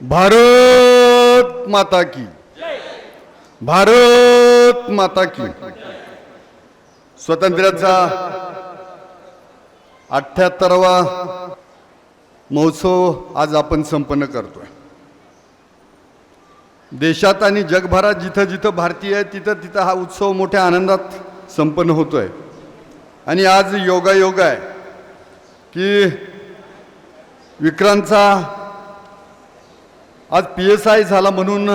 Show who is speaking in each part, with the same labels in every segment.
Speaker 1: भारत माता की। भारत माता की। स्वातंत्र्याचा अठ्ठ्याहत्तरावा महोत्सव आज आपण संपन्न करतोय. देशात आणि जगभरात जिथं जिथं भारतीय आहे तिथं तिथं हा उत्सव मोठ्या आनंदात संपन्न होतोय. आणि आज योगायोग आहे की विक्रांतचा आज पी एस आय झाला म्हणून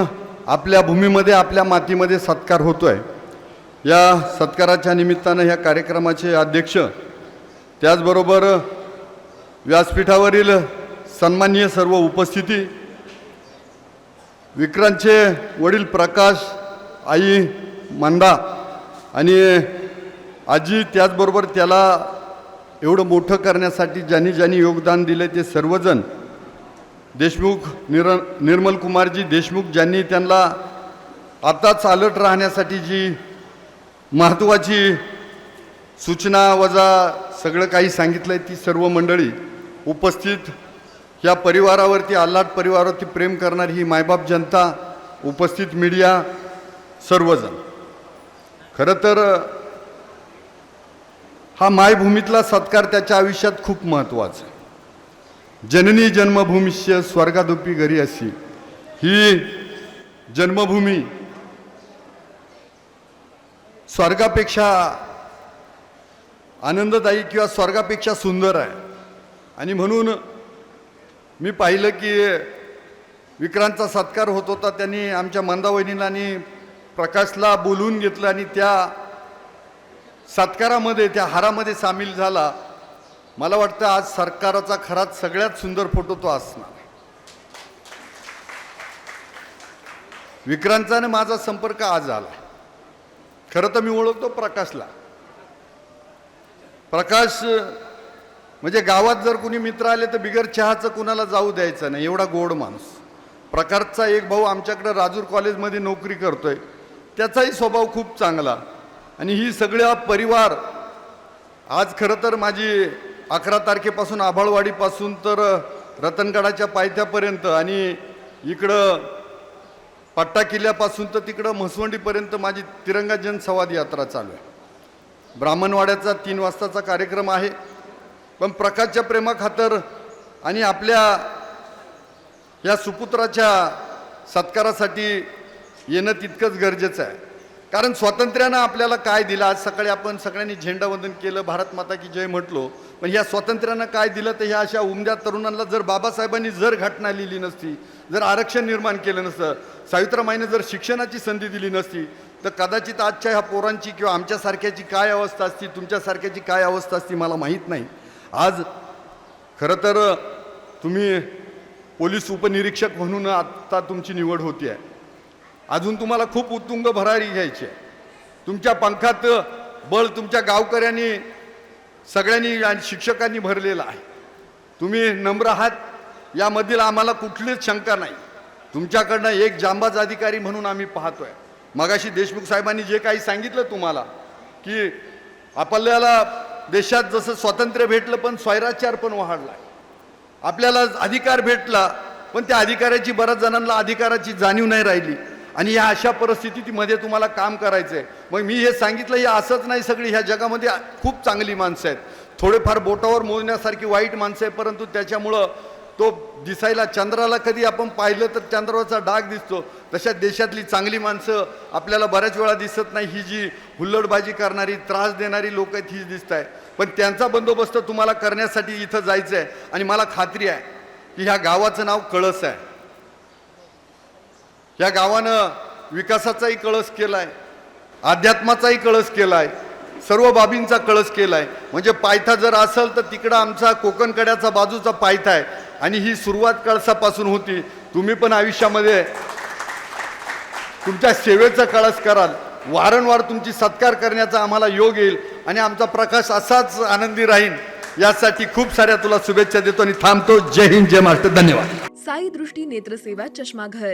Speaker 1: आपल्या भूमीमध्ये आपल्या मातीमध्ये सत्कार होतो आहे या सत्काराच्या निमित्तानं ह्या कार्यक्रमाचे अध्यक्ष त्याचबरोबर व्यासपीठावरील सन्माननीय सर्व उपस्थिती विक्रांतचे वडील प्रकाश आई मंदा आणि आजी त्याचबरोबर त्याला एवढं मोठं करण्यासाठी ज्यांनी ज्यांनी योगदान दिलं ते सर्वजण देशमुख निर निर्मलकुमारजी देशमुख ज्यांनी त्यांना आता अलर्ट राहण्यासाठी जी महत्त्वाची सूचना वजा सगळं काही सांगितलं आहे ती सर्व मंडळी उपस्थित या परिवारावरती आल्हाट परिवारावरती प्रेम करणारी ही मायबाप जनता उपस्थित मीडिया सर्वजण. खरं तर हा मायभूमीतला सत्कार त्याच्या आयुष्यात खूप महत्त्वाचा आहे. जननी जन्मभूमीश्य स्वर्गादुपी घरी अशी ही जन्मभूमी स्वर्गापेक्षा आनंददायी किंवा स्वर्गापेक्षा सुंदर आहे. आणि म्हणून मी पाहिलं की विक्रांतचा सत्कार होत होता त्यांनी आमच्या मंदावहिनीला आणि प्रकाशला बोलवून घेतलं आणि त्या सत्कारामध्ये त्या हारामध्ये सामील झाला. मला वाटतं आज सरकाराचा खराच सगळ्यात सुंदर फोटो तो असणार. विक्रांतचा माझा संपर्क आज आला. खरं तर मी ओळखतो प्रकाशला. प्रकाश म्हणजे गावात जर कुणी मित्र आले तर बिगर चहाचं कुणाला जाऊ द्यायचं नाही एवढा गोड माणूस. प्रकारचा एक भाऊ आमच्याकडं राजूर कॉलेजमध्ये नोकरी करतोय. त्याचाही स्वभाव खूप चांगला. आणि ही सगळा परिवार आज खरं तर माझी अकरा तारखेपासून आभाळवाडीपासून तर रतनगडाच्या पायथ्यापर्यंत आणि इकडं पट्टा किल्ल्यापासून तर तिकडं म्हसवंडीपर्यंत माझी तिरंगा जनसंवाद यात्रा चालू आहे. ब्राह्मणवाड्याचा तीन वाजताचा कार्यक्रम आहे. पण प्रकाशच्या प्रेमाखातर आणि आपल्या या सुपुत्राच्या सत्कारासाठी येणं तितकंच गरजेचं आहे. कारण स्वातंत्र्यानं आपल्याला काय दिलं? आज सकाळी आपण सगळ्यांनी झेंडावंदन केलं भारत माता की जय म्हटलो. पण ह्या स्वातंत्र्यानं काय दिलं तर ह्या अशा उमद्या तरुणांना जर बाबासाहेबांनी जर घटना लिहिली नसती जर आरक्षण निर्माण केलं नसतं सावित्रीमाईनं जर शिक्षणाची संधी दिली नसती तर कदाचित आजच्या ह्या पोरांची किंवा आमच्यासारख्याची काय अवस्था असती तुमच्यासारख्याची काय अवस्था असती मला माहीत नाही. आज खरं तर तुम्ही पोलीस उपनिरीक्षक म्हणून आत्ता तुमची निवड होती आहे अजून तुम्हाला खूप उत्तुंग भरारी घ्यायची आहे. तुमच्या पंखात बळ तुमच्या गावकऱ्यांनी सगळ्यांनी आणि शिक्षकांनी भरलेलं आहे. तुम्ही नम्र आहात यामधील आम्हाला कुठलीच शंका नाही. तुमच्याकडनं एक जांबाज अधिकारी म्हणून आम्ही पाहतोय. मगाशी देशमुख साहेबांनी जे काही सांगितलं तुम्हाला की आपल्याला देशात जसं स्वातंत्र्य भेटलं पण स्वैराचार पण वाढला आपल्याला अधिकार भेटला पण त्या अधिकाराची बऱ्याच जणांना अधिकाराची जाणीव नाही राहिली. आणि या अशा परिस्थितीमध्ये तुम्हाला काम करायचं आहे मग मी हे सांगितलं हे असंच नाही सगळी ह्या जगामध्ये खूप चांगली माणसं आहेत. थोडेफार बोटावर मोजण्यासारखी वाईट माणसं आहे परंतु त्याच्यामुळं तो दिसायला चंद्राला कधी आपण पाहिलं तर चंद्रावरचा डाग दिसतो. तशा देशातली चांगली माणसं आपल्याला बऱ्याच वेळा दिसत नाही. ही जी हुल्लडबाजी करणारी त्रास देणारी लोक आहेत ही दिसत आहे पण त्यांचा बंदोबस्त तुम्हाला करण्यासाठी इथं जायचं आहे आणि मला खात्री आहे की ह्या गावाचं नाव कळस आहे. या गावानं विकासाचाही कळस केला आहे अध्यात्माचाही कळस केला आहे सर्व बाबींचा कळस केला आहे म्हणजे पायथा जर असेल तर तिकडं आमचा कोकणकड्याचा बाजूचा पायथा आहे. आणि ही सुरुवात कळसापासून होती. तुम्ही पण आयुष्यामध्ये तुमच्या सेवेचा कळस कराल. वारंवार तुमची सत्कार करण्याचा आम्हाला योग येईल. आणि आमचा प्रकाश असाच आनंदी राहील यासाठी खूप साऱ्या तुला शुभेच्छा देतो आणि थांबतो. जय हिंद जय महाराष्ट्र. धन्यवाद.
Speaker 2: साई दृष्टी नेत्रसेवा चष्माघर.